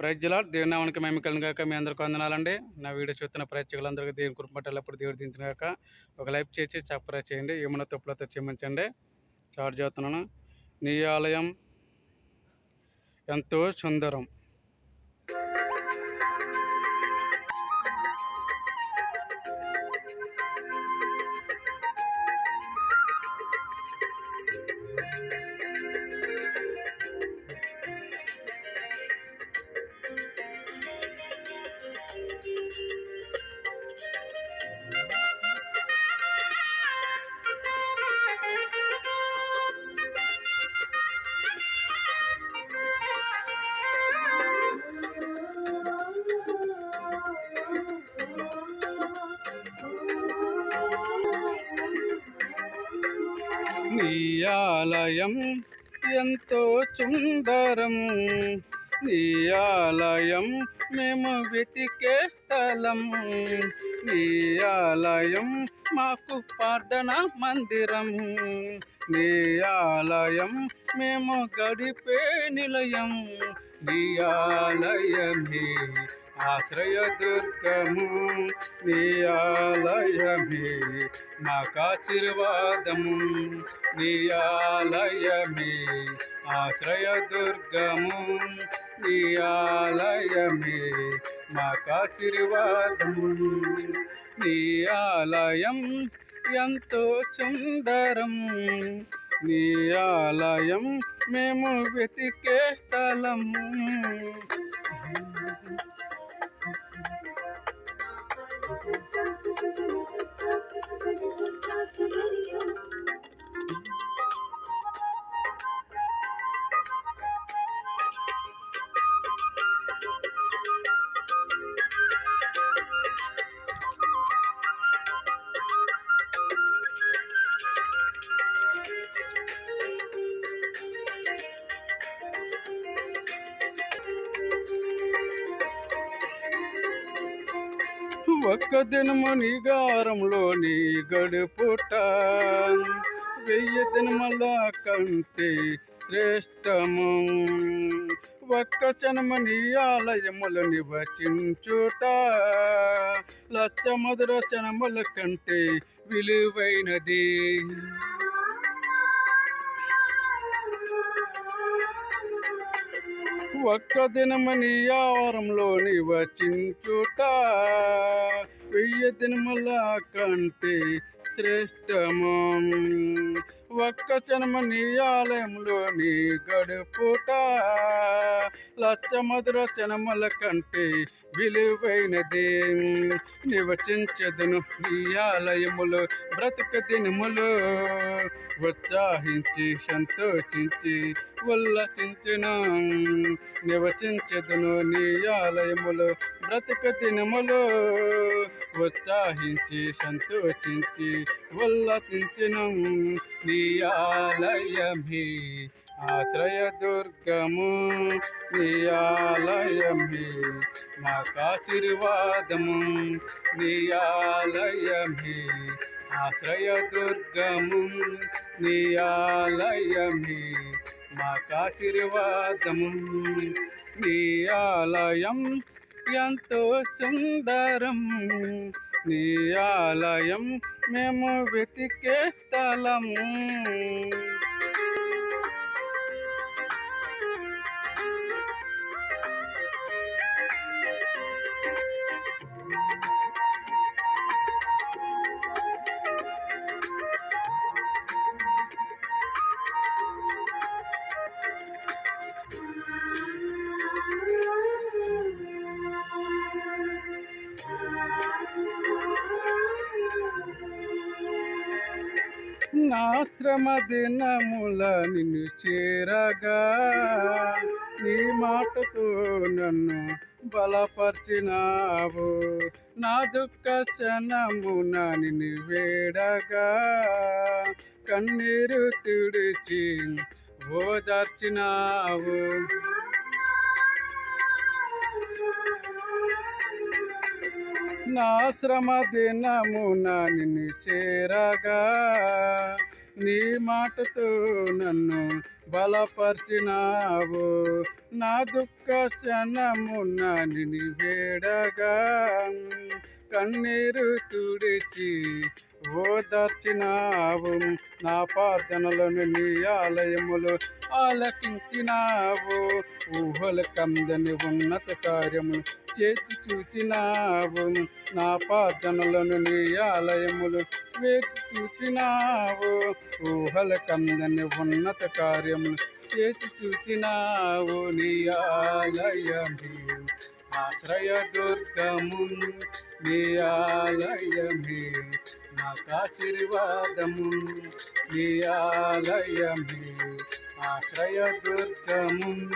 ప్రజల దేవునామానికి నామానికి మేము కలిగాక మీ అందరికీ వందనాలండి. నా వీడియో చూస్తున్న ప్రేక్షకులందరికీ దేవుని కుటుంబట్టేటప్పుడు దేవుడు దించినాక ఒక లైక్ చేసి చప్పరా చేయండి. ఏమైనా తప్పులతో క్షమించండి. స్టార్ట్ చేస్తున్నాను. నీ ఆలయం ఎంతో సుందరం. నీ ఆలయం ఎంతో సుందరం. నీ ఆలయం మేము వెతికే స్థలం. నీ ఆలయం మాకు ప్రార్థన మందిరం. నీ ఆలయం మేము గడిపే నిలయం. నీ ఆలయమే ఆశ్రయ దుర్గము. నీ ఆలయమే మాకాశీర్వాదము. నీ ఆలయమే ఆశ్రయ దుర్గము. నీ ఆలయమే మాకాశీర్వాదము. నీ ఆలయం ఎంతో సుందరం నీ ఆలయం మేము వెతికే స్థలము ఒక్క దినము నిగారంలో నీ గడుపుట. వెయ్యి దినముల కంటే శ్రేష్టము. ఒక్క క్షణము నీ ఆలయములు నివచించుట లచ్చ మధుర జనముల కంటే విలువైనది. ఒక్క దినమని ఆవరంలోని నివచించుట వెయ్యి దినముల కంటే శ్రేష్టము. ఒక్క జన్మ ఆలయంలో నీ గడుపుట లచ్చ మధుర క్షణముల కంటే విలువైనది. నివచించదును నియాలయములు ఆలయములో బ్రతుక దినములు. ఉత్సాహించి సంతోషించి ఉల్లసించిన. నివసించదును నియాలయములు ఆలయములో బ్రతుక దినములో. ఉత్సాహించి సంతోషించి ఉల్లసించిన నీ ఆలయమే. ఆశ్రయ దుర్గము నీ ఆలయమే. మాకాశీర్వాదము నీ ఆలయమే. ఆశ్రయ దుర్గము నీ ఆలయమే. మాకాశీర్వాదము నీ ఆలయం ఎంతో సుందరం. నీ ఆలయం మేము వెతికే స్థలము నా దినముల నిన్ను చేరగా నీ మాటతో నన్ను బలపరిచినావు. నా దుఃఖ క్షణమున నిన్ను వేడగా కన్నీరు తుడిచి ఓదార్చినావు. నా శ్రమ దినమున నిన్ను చేరగా నీ మాటతో నన్ను బలపరిచినావు. నా దుఃఖ క్షణమున్న నిని వేడగా కన్నీరు తుడిచి ఓదార్చినావు నా ప్రార్థనలను నీ ఆలయములు ఆలకించినావు. ఊహల కందని ఉన్నత కార్యములు చేసి చూసినావు నా ప్రార్థనలను నీ ఆలయములు వేచి చూసినావు ఊహల కందని ఉన్నత కార్యములు చేసి చూసినావు నీ ఆలయము ఆశ్రయ దుర్గము నీ ఆలయమే నాకాశీర్వాదము నీ ఆలయమే. ఆశ్రయ దుర్గము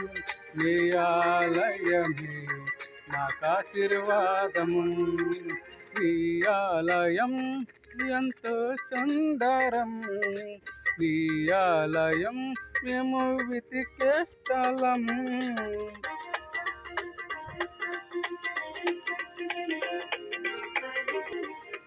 నీ ఆలయమే నాకాశీర్వాదము నీ ఆలయం ఎంతో సుందరం. నీ ఆలయం మేము వితికే స్థలం.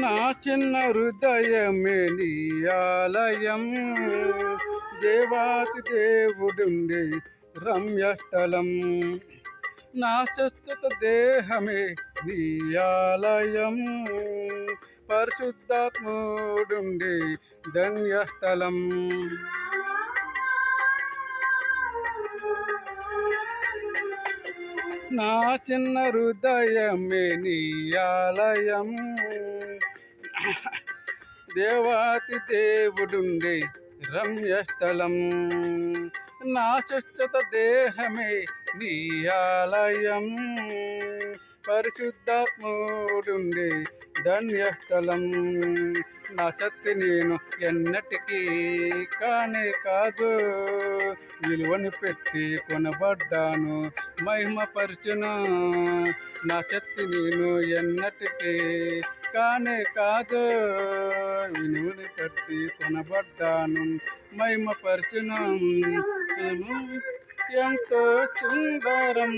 నా చిన్న హృదయమే నీ ఆలయం. దేవాతి దేవుడుండే రమ్యస్థలం నా స్వస్థత దేహమే నీ ఆలయం. పరిశుద్ధాత్ముడుండే ధన్యస్థలం నా చిన్న హృదయమే నీ ఆలయం. దేవాతి దేవుడుండే రమ్యస్థలం. నా స్వచ్ఛత దేహమే నీ ఆలయం. పరిశుద్ధాత్ముడుండే ధన్యస్థలం. నా శక్తి నేను ఎన్నటికీ కానే కాదు. విలువని పెట్టి కొనబడ్డాను మహిమ మహిమపరచును. నా శక్తి నేను ఎన్నటికీ కానే కాదు. విలువని పెట్టి కొనబడ్డాను మహిమపరచును. ఎంతో సుందరం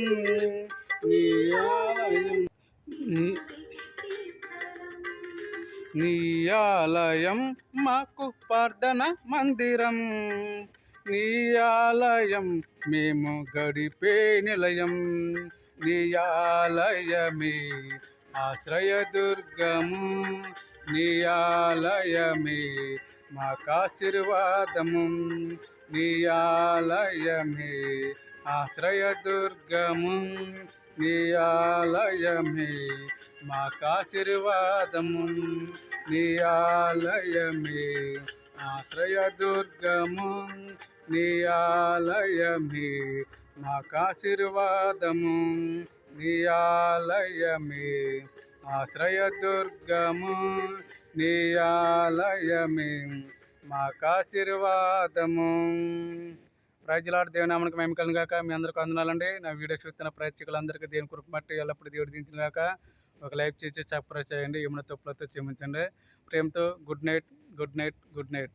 నీ ఆలయం మాకు ప్రార్థన మందిరం. నీ ఆలయం మేము గడిపే నిలయం. నీ ఆలయమే ఆశ్రయదుర్గము నీ ఆలయమే మాకాశీర్వాదము నీ ఆలయమే ఆశ్రయదుర్గము. నీ ఆలయమే మాకాశీర్వాదము నీ ఆలయమే ఆశ్రయదుర్గము నీ ఆలయమే మాకాశీర్వాదము నీ ఆలయమే ఆశ్రయదుర్గము నీ ఆలయమే మాకాశీర్వాదము ప్రజలాడ దేవునామనికి మేము కలిగిన కాక మీ అందరికీ అందనాలండి నా వీడియో చూస్తున్న ప్రేక్షకులందరికీ దేని కృప మట్టి ఎల్లప్పుడూ దేవుడు దించిన కాక ఒక లైక్ చేసి సబ్స్క్రైబ్ చేయండి. ఏమైనా తప్పులతో క్షమించండి. ప్రేమతో good night good night good night.